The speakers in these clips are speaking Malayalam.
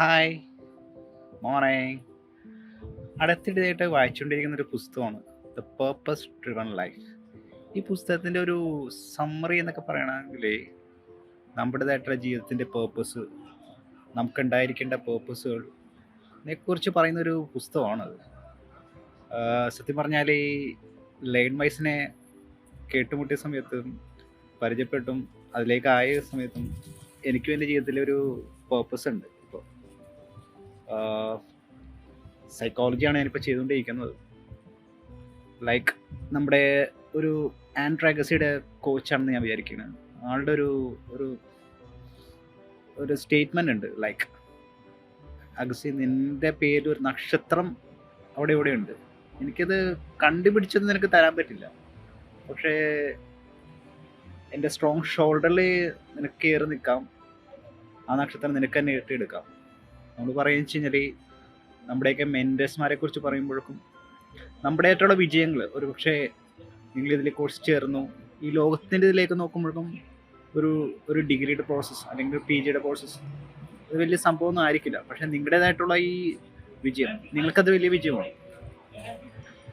ഹായ്. മോർണിംഗ് അടുത്തിടെയായിട്ട് വായിച്ചുകൊണ്ടിരിക്കുന്ന ഒരു പുസ്തകമാണ് ദ പേർപ്പസ് ഡ്രിവൺ ലൈഫ് ഈ പുസ്തകത്തിന്റെ ഒരു സമ്മറി എന്നൊക്കെ പറയണമെങ്കിൽ നമ്മുടേതായിട്ടുള്ള ജീവിതത്തിന്റെ പേർപ്പസ് നമുക്കുണ്ടായിരിക്കേണ്ട പേർപ്പസുകൾ ഇതിനെക്കുറിച്ച് പറയുന്നൊരു പുസ്തകമാണത് സത്യം പറഞ്ഞാൽ ഈ ലൈൻ വൈസിനെ കേട്ടുമുട്ടിയ സമയത്തും പരിചയപ്പെട്ടും അതിലേക്കായ സമയത്തും എനിക്കും എന്റെ ജീവിതത്തിൽ ഒരു പേർപ്പസ് ഉണ്ട്. സൈക്കോളജിയാണ് ഞാനിപ്പോൾ ചെയ്തുകൊണ്ടിരിക്കുന്നത്. ലൈക്ക് നമ്മുടെ ഒരു ആൻഡ്രാഗസിയുടെ കോച്ചാണെന്ന് ഞാൻ വിചാരിക്കുന്നത് ആളുടെ ഒരു ഒരു ഒരു സ്റ്റേറ്റ്മെന്റ് ഉണ്ട്. ലൈക്ക് അഗസി നിന്റെ പേര് ഒരു നക്ഷത്രം അവിടെ ഇവിടെ ഉണ്ട്. എനിക്കത് കണ്ടുപിടിച്ചത് നിനക്ക് തരാൻ പറ്റില്ല. പക്ഷേ എന്റെ സ്ട്രോങ് ഷോൾഡറിൽ നിനക്ക് കയറി നിൽക്കാം. ആ നക്ഷത്രം നിനക്ക് തന്നെ ഇട്ടെടുക്കാം നമ്മൾ പറയുന്നത് വെച്ച് കഴിഞ്ഞാൽ നമ്മുടെയൊക്കെ മെന്റേഴ്സ്മാരെ കുറിച്ച് പറയുമ്പോഴേക്കും നമ്മുടെ വിജയങ്ങൾ ഒരു പക്ഷേ നിങ്ങൾ ഇതിൽ കോഴ്സ് ചേർന്നു. ഈ ലോകത്തിന്റെ ഇതിലേക്ക് നോക്കുമ്പോഴേക്കും ഒരു ഒരു ഡിഗ്രിയുടെ പ്രോസസ്സ് അല്ലെങ്കിൽ പി ജിയുടെ പ്രോസസ്സ് അത് വലിയ സംഭവമൊന്നും ആയിരിക്കില്ല. പക്ഷെ നിങ്ങളുടേതായിട്ടുള്ള ഈ വിജയം നിങ്ങൾക്കത് വലിയ വിജയമാണ്.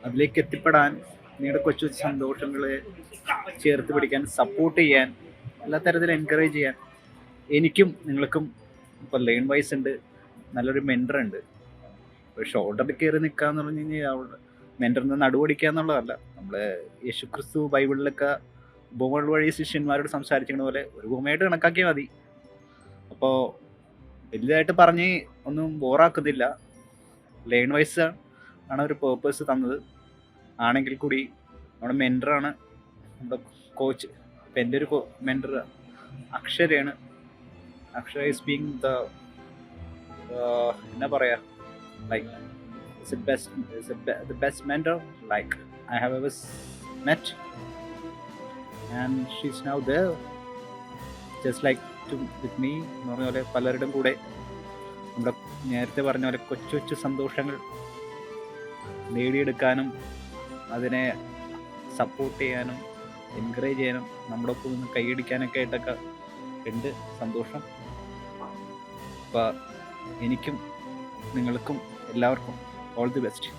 അതിലേക്ക് എത്തിപ്പെടാൻ നിങ്ങളുടെ കൊച്ചു കൊച്ചു സന്തോഷങ്ങളെ ചേർത്ത് പിടിക്കാൻ സപ്പോർട്ട് ചെയ്യാൻ എല്ലാ തരത്തിലും എൻകറേജ് ചെയ്യാൻ എനിക്കും നിങ്ങൾക്കും ഇപ്പോൾ ലേൺ വൈസ് ഉണ്ട്. നല്ലൊരു മെന്റർ ഉണ്ട് ഇപ്പോൾ ഷോൾഡറിൽ കയറി നിൽക്കുക എന്ന് പറഞ്ഞു കഴിഞ്ഞാൽ അവിടെ മെന്ററിന് നടുവടിക്കുക എന്നുള്ളതല്ല. നമ്മൾ യേശുക്രിസ്തു ബൈബിളിലൊക്കെ ഉപമകൾ വഴി ശിഷ്യന്മാരോട് സംസാരിച്ചിരുന്ന പോലെ ഒരു ഉപമയായിട്ട് കണക്കാക്കിയാൽ മതി. അപ്പോൾ വലുതായിട്ട് പറഞ്ഞ് ഒന്നും ബോറാക്കുന്നില്ല ലേൺ വൈസ് ആണ് ഒരു പേർപ്പസ് തന്നത്. ആണെങ്കിൽ കൂടി നമ്മുടെ മെന്ററാണ് നമ്മുടെ കോച്ച് ഇപ്പം എന്റെ ഒരു മെന്റർ അക്ഷരയാണ്. അക്ഷര ഈസ് ബീങ് ദ എന്നാ പറയാ? Like it's best it's the best mentor like I have ever met and she's now the just like to with me എന്ന് പറഞ്ഞ പോലെ പലരുടെയും കൂടെ. നമ്മുടെ നേരത്തെ പറഞ്ഞ പോലെ കൊച്ചു കൊച്ചു സന്തോഷങ്ങൾ നേടിയെടുക്കാനും അതിനെ സപ്പോർട്ട് ചെയ്യാനും എൻകറേജ് ചെയ്യാനും നമ്മുടെ ഒപ്പം നിന്ന് കൈയടിക്കാനൊക്കെ ആയിട്ടൊക്കെ ഉണ്ട് സന്തോഷം. അപ്പോൾ എനിക്കും നിങ്ങൾക്കും എല്ലാവർക്കും ഓൾ ദി ബെസ്റ്റ്